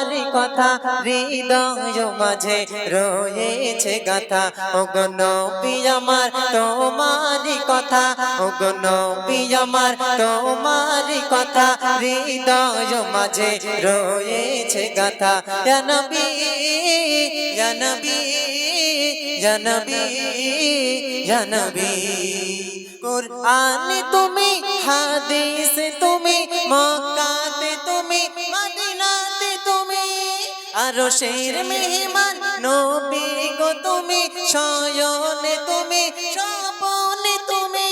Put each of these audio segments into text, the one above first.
তোমার কথা হৃদয় মাঝে রয়েছে গাথা। ওগন পিয়ামার তোমার কথা। ওগন পিয়ামার তোমার কথা হৃদয় মাঝে রয়েছে গাথা। জানবি জানবি জানবি জানবি কোরআন তুমি, হাদিস তুমি, মক্কাতে তুমি আরও শের মেহমান, নবী গো তুমি সয়নে তুমি, স্বপনে তুমি।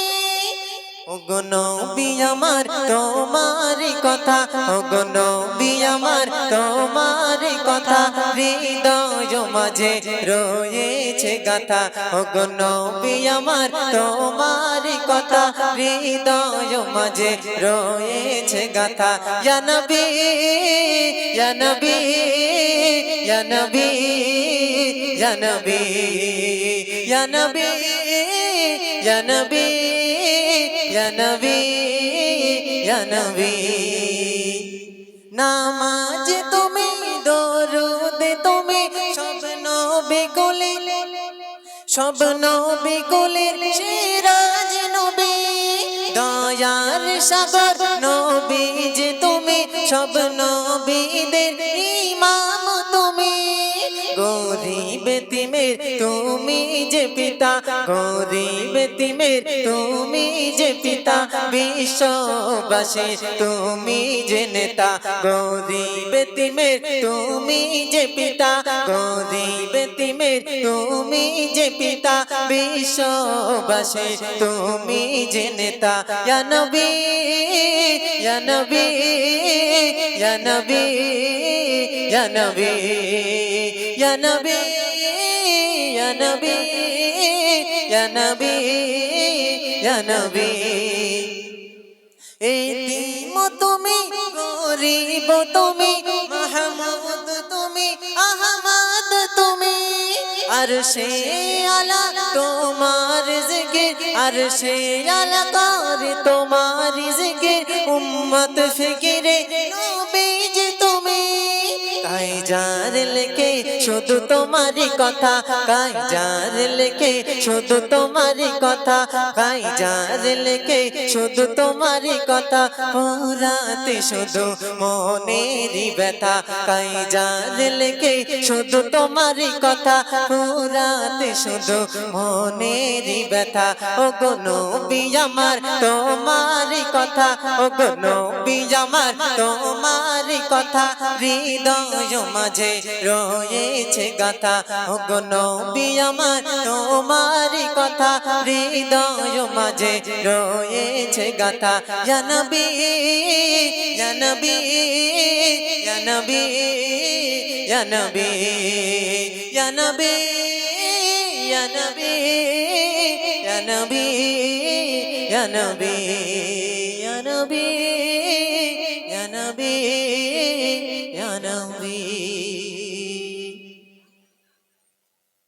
ওগো নবী আমার, তোমার কথা, ওগো নবী আমার, তোমার কথা, হৃদয় মাঝে রয়েছে গাথা। ওগো নবী আমার, তোমারই কথা হৃদয় মাঝে রয়েছে গাথা। ইয়া নবী ইয়া নবী ইয়া নবী ইয়া নবী, ইয়া সব নবী কুলের সিরাজ নবী দয়ার সাগর নবী যে তুমি সব নবীদের গরিব তিমের, তুমি যে পিতা, গরিব তিমের, তুমি যে পিতা, বিশ্ববাসী, তুমি যে নেতা, গরিব তিমের, তুমি যে পিতা, গরিব তিমের, তুমি যে পিতা, বিশ্ববাসী, তুমি যে নেতা। নবী, ইয়া নবী নবী। ya nabi ya nabi ya nabi ya nabi. এই দিম তুমি, গরিব তুমি, মাহমুদ তুমি, আহমদ তুমি। আর সে আলা তোমার জিকে আর সে আলা কার তোমার জিকে উম্মত ফিকিরে নবী তুমি, তাই জান লেখে, শুধু তোমারই কথা, কাই যার লেখে, শুধু তোমারই কথা, কাই যার লেখে, শুধু তোমারই কথা পুরাতে শুধু মনেরই ব্যথা, কাই যার লেখে, শুধু তোমারই কথা পুরাতে শুধু মনেরই ব্যথা, ও গো নবী আমার, তোমারই কথা, ও গো নবী আমার, তোমারই কথা, হৃদয় মাঝে রয়েছে গাথা অগণ আমার তোমারি কথা হৃদয় মাঝে রয়েছে গাথা জানবি জানবি জানবি জানবি জানবি জানবি জানবি জানবি জানবি জানবি জানবি